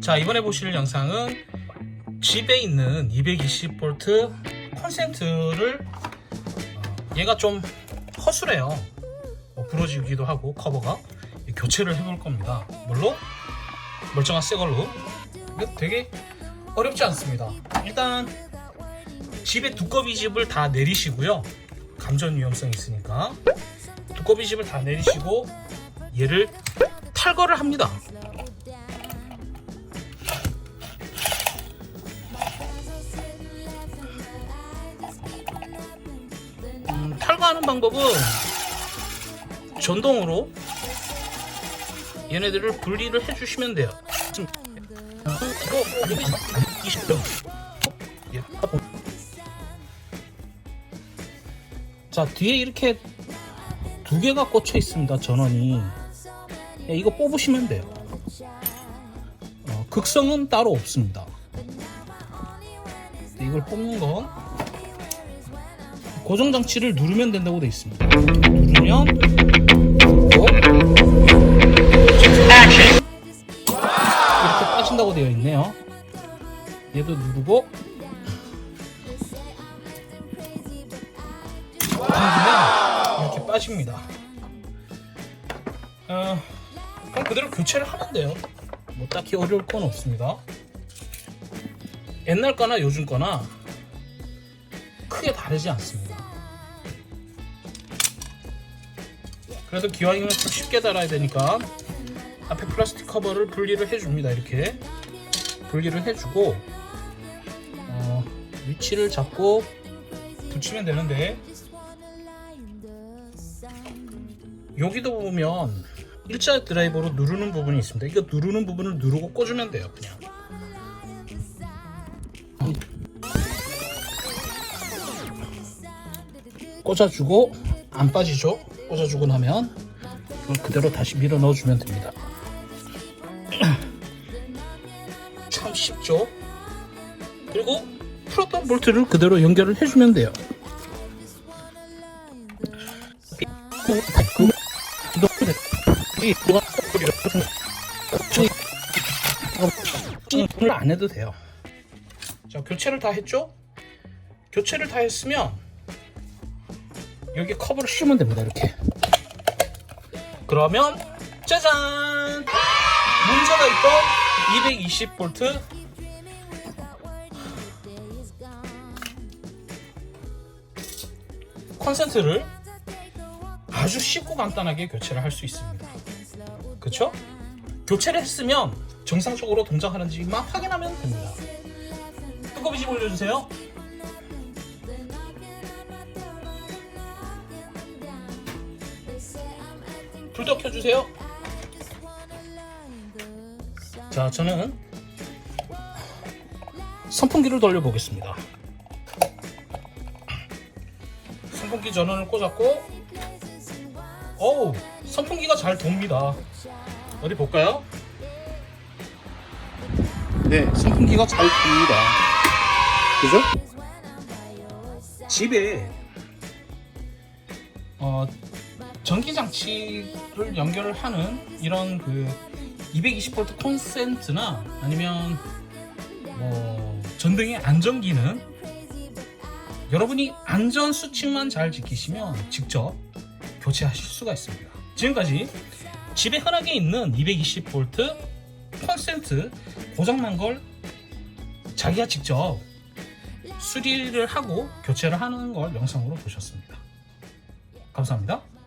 자 이번에 보실 영상은 집에 있는 220V 콘센트를 어, 얘가 좀 허술해요. 뭐 부러지기도 하고 커버가. 교체를 해볼 겁니다. 물론 멀쩡한 새 걸로. 되게 어렵지 않습니다. 일단 집에 두꺼비 집을 다 내리시고요. 감전 위험성이 있으니까. 두꺼비 집을 다 내리시고 얘를 탈거를 합니다 하는 방법은 전동으로 얘네들을 분리를 해주시면 돼요. 지금 이거 여기 20점. 자 뒤에 이렇게 두 개가 꽂혀 있습니다 전원이. 예, 이거 뽑으시면 돼요. 어, 극성은 따로 없습니다. 이걸 뽑는 건 고정 장치를 누르면 된다고 되어 있습니다. 누르면 어? 이렇게 빠진다고 되어 있네요. 얘도 누르고 당기면 이렇게 빠집니다. 어, 그럼 그대로 교체를 하면 돼요. 뭐 딱히 어려울 건 없습니다. 옛날 거나 요즘 거나 크게 다르지 않습니다. 그래도 기왕이면 좀 쉽게 달아야 되니까 앞에 플라스틱 커버를 분리를 해줍니다. 이렇게 분리를 해주고 어, 위치를 잡고 붙이면 되는데 여기도 보면 일자 드라이버로 누르는 부분이 있습니다. 이거 누르는 부분을 누르고 꽂으면 돼요. 그냥 꽂아주고 안 빠지죠? 꽂아주고 나면 이걸 그대로 다시 밀어 넣어주면 됩니다. 참 쉽죠? 그리고 풀었던 볼트를 그대로 연결을 해주면 돼요. 안 해도 돼요. 자, 교체를 다 했죠? 교체를 다 했으면 여기 커버를 씌우면 됩니다. 이렇게. 그러면 짜잔! 문제가 있던 220V 콘센트를 아주 쉽고 간단하게 교체를 할 수 있습니다. 그쵸? 교체를 했으면 정상적으로 동작하는지만 확인하면 됩니다. 뚜껑이 좀 올려주세요. 불도 켜주세요. 자, 저는 선풍기를 돌려보겠습니다. 선풍기 전원을 꽂았고, 어우, 선풍기가 잘 돕니다. 어디 볼까요? 네, 선풍기가 잘 돕니다. 그죠? 집에 어, 전기 장치를 연결을 하는 이런 그 220V 콘센트나 아니면 뭐 전등의 안전기는 여러분이 안전 수칙만 잘 지키시면 직접 교체하실 수가 있습니다. 지금까지 집에 흔하게 있는 220V 콘센트 고장난 걸 자기가 직접 수리를 하고 교체를 하는 걸 영상으로 보셨습니다. 감사합니다.